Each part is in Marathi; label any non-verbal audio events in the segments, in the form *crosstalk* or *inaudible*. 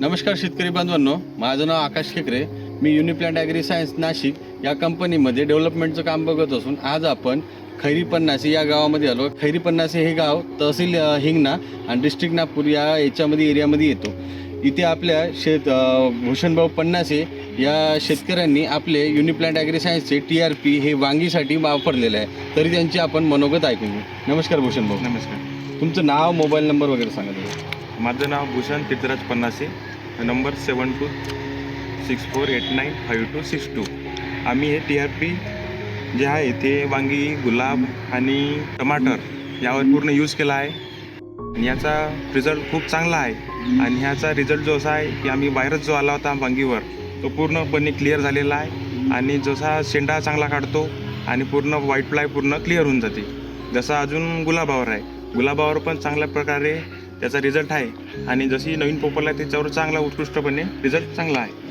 नमस्कार शेतकरी बांधवांनो माझं नाव आकाश खेकरे. मी युनिप्लॅन्ट ॲग्री सायन्स नाशिक या कंपनीमध्ये डेव्हलपमेंटचं काम बघत असून आज आपण खैरी पन्नासे या गावामध्ये आलो. खैरी पन्नासे हे गाव तहसील हिंगणा आणि डिस्ट्रिक्ट नागपूर या याच्यामध्ये एरियामध्ये येतो. इथे आपल्या शेत भूषणभाऊ पन्नासे या शेतकऱ्यांनी आपले युनिप्लॅन्ट ॲग्री सायन्सचे टी आर पी हे वांगीसाठी वापरलेलं आहे. तरी त्यांची आपण मनोगत ऐकून घेऊ. नमस्कार भूषण भाऊ नमस्कार. तुमचं नाव मोबाईल नंबर वगैरे सांगा माझं नाव Bhushan Tirthraj Pannase. Number seven two six four eight nine five two six two. आम्ही हे टी आर पी जे आहे ते वांगी गुलाब आणि टमाटर यावर पूर्ण यूज केला आहे. आणि याचा रिझल्ट खूप चांगला आहे. आणि ह्याचा रिझल्ट जो असा आहे की आम्ही व्हायरस जो आला होता वांगीवर तो पूर्णपणे क्लिअर झालेला आहे. आणि जसा शेंडा चांगला काढतो आणि पूर्ण व्हाईट फ्लाय पूर्ण क्लिअर होऊन जाते. जसा अजून गुलाबावर आहे. गुलाबावर पण चांगल्या प्रकारे त्याचा रिझल्ट आहे. आणि जशी नवीन आहे त्याच्यावर चांगला उत्कृष्टपणे रिझल्ट चांगला आहे.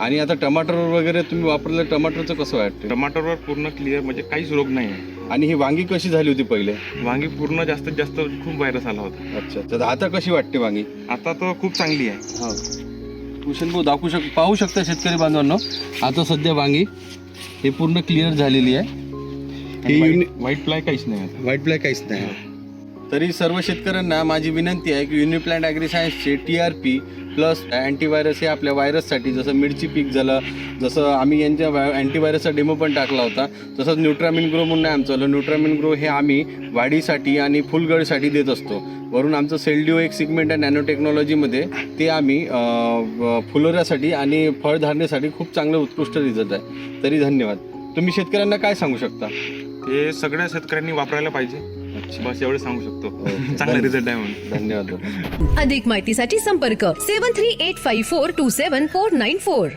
आणि आता टमाटर वगैरे तुम्ही वापरलं टमाटरचं कसं वाटतं? टमाटरवर पूर्ण क्लिअर म्हणजे काहीच रोग नाही आहे. आणि ही वांगी कशी झाली होती पहिले? वांगी पूर्ण जास्तीत जास्त खूप व्हायरस आला होता. अच्छा तर आता कशी वाटते वांगी? आता तर खूप चांगली आहे. हा. भूषण भाऊ दाखवू शक पाहू शकता शेतकरी बांधवांनो आता सध्या वांगी हे पूर्ण क्लिअर झालेली आहे. ही युनि व्हाईट फ्लाय काहीच नाही आता. व्हाईट ब्लॅक काहीच नाही. तरी सर्व शेतकऱ्यांना माझी विनंती आहे की Uniplant ॲग्रीसायन्सचे T R P plus antivirus हे आपल्या व्हायरससाठी जसं मिरची पीक झालं जसं आम्ही यांच्या अँटीव्हायरसचा डेमो पण टाकला होता तसंच न्यूट्रामिन ग्रो म्हणून आहे आमचं. न्यूट्रामिन ग्रो हे आम्ही वाढीसाठी आणि फुलगळीसाठी देत असतो. वरून आमचं सेल्डिओ एक सिगमेंट आहे नॅनो टेक्नॉलॉजीमध्ये ते आम्ही फुलोऱ्यासाठी आणि फळधारणेसाठी खूप चांगलं उत्कृष्ट रिझल्ट आहे. तरी धन्यवाद. तुम्ही शेतकऱ्यांना काय सांगू शकता? ते सगळ्या शेतकऱ्यांनी वापरायला पाहिजे. बस एवढं सांगू शकतो. *laughs* चांगला रिझल्ट आहे म्हणून. धन्यवाद. अधिक माहितीसाठी संपर्क. Seven three eight five four two seven four nine four.